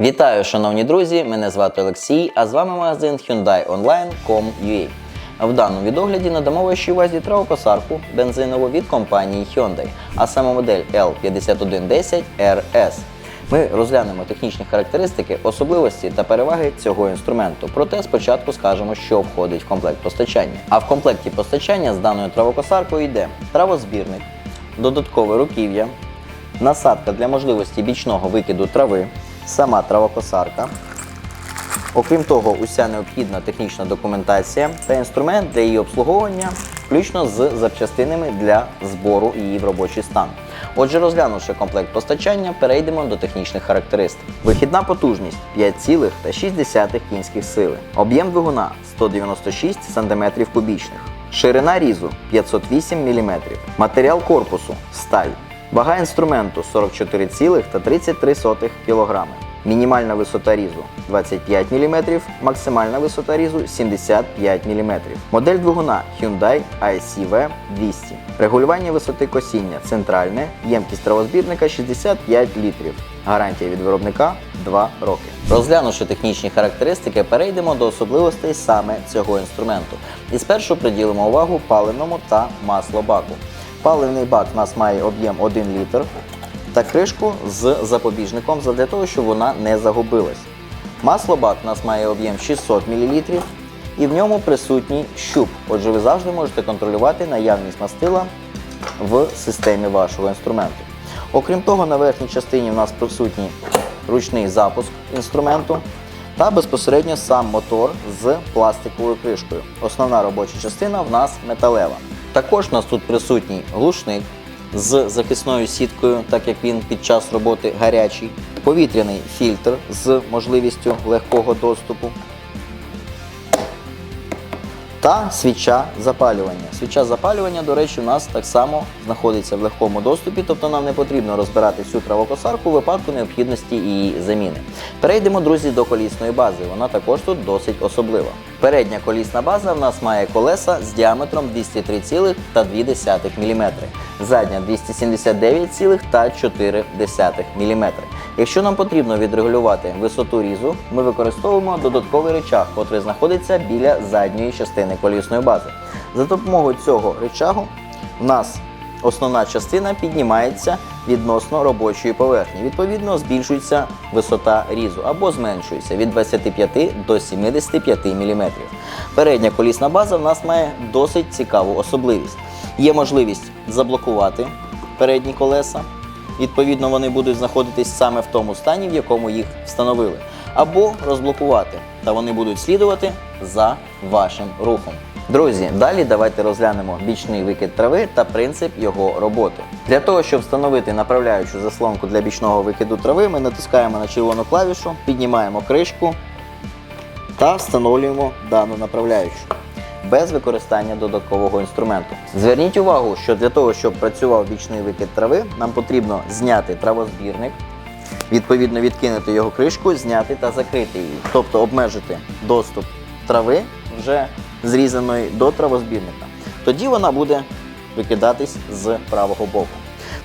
Вітаю, шановні друзі! Мене звати Олексій, а з вами магазин Hyundai Online.com.ua. В даному відогляді надамо вашій увазі травокосарку бензинову від компанії Hyundai, а саме модель L5110 RS. Ми розглянемо технічні характеристики, особливості та переваги цього інструменту. Проте спочатку скажемо, що входить в комплект постачання. А в комплекті постачання з даною травокосаркою йде травозбірник, додаткове руків'я, насадка для можливості бічного викиду трави, сама травокосарка. Окрім того, уся необхідна технічна документація та інструмент для її обслуговування, включно з запчастинами для збору її в робочий стан. Отже, розглянувши комплект постачання, перейдемо до технічних характеристик. Вихідна потужність 5,6 кінських сили, об'єм двигуна 196 см кубічних, ширина різу 508 мм, матеріал корпусу сталь, вага інструменту 44,33 кг. Мінімальна висота різу 25 мм, максимальна висота різу 75 мм. Модель двигуна Hyundai ICV 200. Регулювання висоти косіння центральне, ємкість травозбірника 65 літрів. Гарантія від виробника 2 роки. Розглянувши технічні характеристики, перейдемо до особливостей саме цього інструменту. І спершу приділимо увагу паливному та маслобаку. Паливний бак у нас має об'єм 1 літр та кришку з запобіжником для того, щоб вона не загубилась. Маслобак у нас має об'єм 600 мл і в ньому присутній щуп. Отже, ви завжди можете контролювати наявність мастила в системі вашого інструменту. Окрім того, на верхній частині у нас присутній ручний запуск інструменту та безпосередньо сам мотор з пластиковою кришкою. Основна робоча частина в нас металева. Також у нас тут присутній глушник з захисною сіткою, так як він під час роботи гарячий, повітряний фільтр з можливістю легкого доступу. Та свіча запалювання. Свіча запалювання, до речі, у нас так само знаходиться в легкому доступі, тобто нам не потрібно розбирати всю травокосарку у випадку необхідності її заміни. Перейдемо, друзі, до колісної бази. Вона також тут досить особлива. Передня колісна база в нас має колеса з діаметром 203,2 мм, задня 279,4 мм. Якщо нам потрібно відрегулювати висоту різу, ми використовуємо додатковий речах, який знаходиться біля задньої частини колісної бази. За допомогою цього речагу у нас основна частина піднімається відносно робочої поверхні. Відповідно, збільшується висота різу або зменшується від 25 до 75 мм. Передня колісна база в нас має досить цікаву особливість. Є можливість заблокувати передні колеса. Відповідно, вони будуть знаходитись саме в тому стані, в якому їх встановили, або розблокувати, та вони будуть слідувати за вашим рухом. Друзі, далі давайте розглянемо бічний викид трави та принцип його роботи. Для того, щоб встановити направляючу заслонку для бічного викиду трави, ми натискаємо на червону клавішу, піднімаємо кришку та встановлюємо дану направляючу без використання додаткового інструменту. Зверніть увагу, що для того, щоб працював бічний викид трави, нам потрібно зняти травозбірник, відповідно відкинути його кришку, зняти та закрити її, тобто обмежити доступ трави вже зрізаної до травозбірника. Тоді вона буде викидатись з правого боку.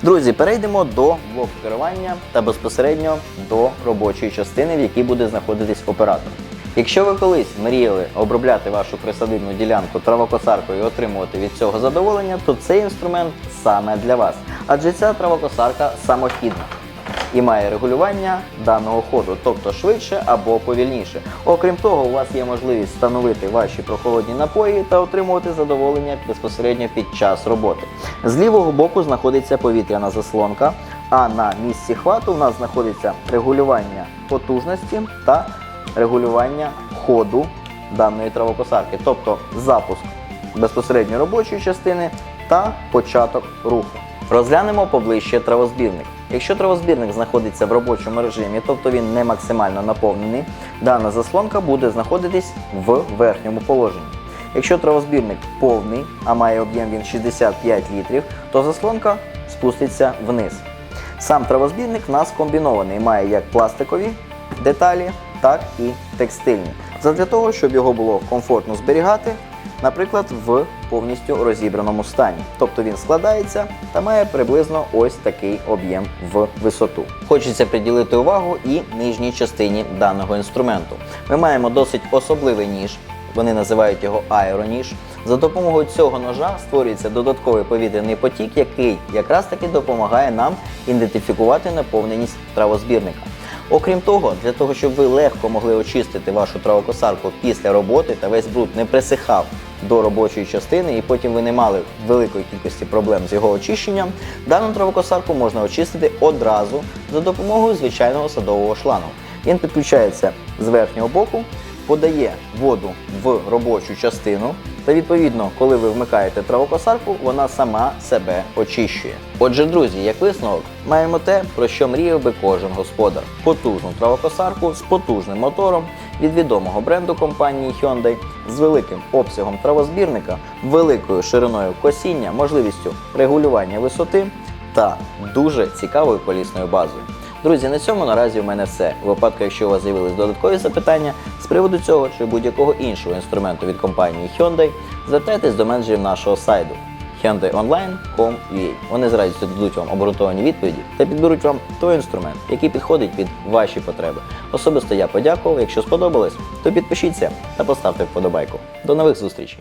Друзі, перейдемо до блоку керування та безпосередньо до робочої частини, в якій буде знаходитись оператор. Якщо ви колись мріяли обробляти вашу присадибну ділянку травокосаркою і отримувати від цього задоволення, то цей інструмент саме для вас. Адже ця травокосарка самохідна і має регулювання даного ходу, тобто швидше або повільніше. Окрім того, у вас є можливість встановити ваші прохолодні напої та отримувати задоволення безпосередньо під час роботи. З лівого боку знаходиться повітряна заслонка, а на місці хвату у нас знаходиться регулювання потужності та регулювання ходу даної травокосарки, тобто запуск безпосередньо робочої частини та початок руху. Розглянемо поближче травозбірник. Якщо травозбірник знаходиться в робочому режимі, тобто він не максимально наповнений, дана заслонка буде знаходитись в верхньому положенні. Якщо травозбірник повний, а має об'єм він 65 літрів, то заслонка спуститься вниз. Сам травозбірник в нас комбінований, має як пластикові деталі, так і текстильні. Задля того, щоб його було комфортно зберігати, наприклад, в повністю розібраному стані. Тобто він складається та має приблизно ось такий об'єм в висоту. Хочеться приділити увагу і нижній частині даного інструменту. Ми маємо досить особливий ніж. Вони називають його аероніж. За допомогою цього ножа створюється додатковий повітряний потік, який якраз таки допомагає нам ідентифікувати наповненість травозбірника. Окрім того, для того, щоб ви легко могли очистити вашу травокосарку після роботи та весь бруд не присихав до робочої частини, і потім ви не мали великої кількості проблем з його очищенням, дану травокосарку можна очистити одразу за допомогою звичайного садового шлангу. Він підключається з верхнього боку, подає воду в робочу частину, та відповідно, коли ви вмикаєте травокосарку, вона сама себе очищує. Отже, друзі, як висновок, маємо те, про що мріяв би кожен господар: потужну травокосарку з потужним мотором від відомого бренду компанії Hyundai з великим обсягом травозбірника, великою шириною косіння, можливістю регулювання висоти та дуже цікавою колісною базою. Друзі, на цьому наразі у мене все. У випадку, якщо у вас з'явились додаткові запитання з приводу цього чи будь-якого іншого інструменту від компанії Hyundai, звертайтесь до менеджерів нашого сайту hyundaionline.com.ua. Вони з радістю дадуть вам обґрунтовані відповіді та підберуть вам той інструмент, який підходить під ваші потреби. Особисто я подякував. Якщо сподобалось, то підпишіться та поставте вподобайку. До нових зустрічей!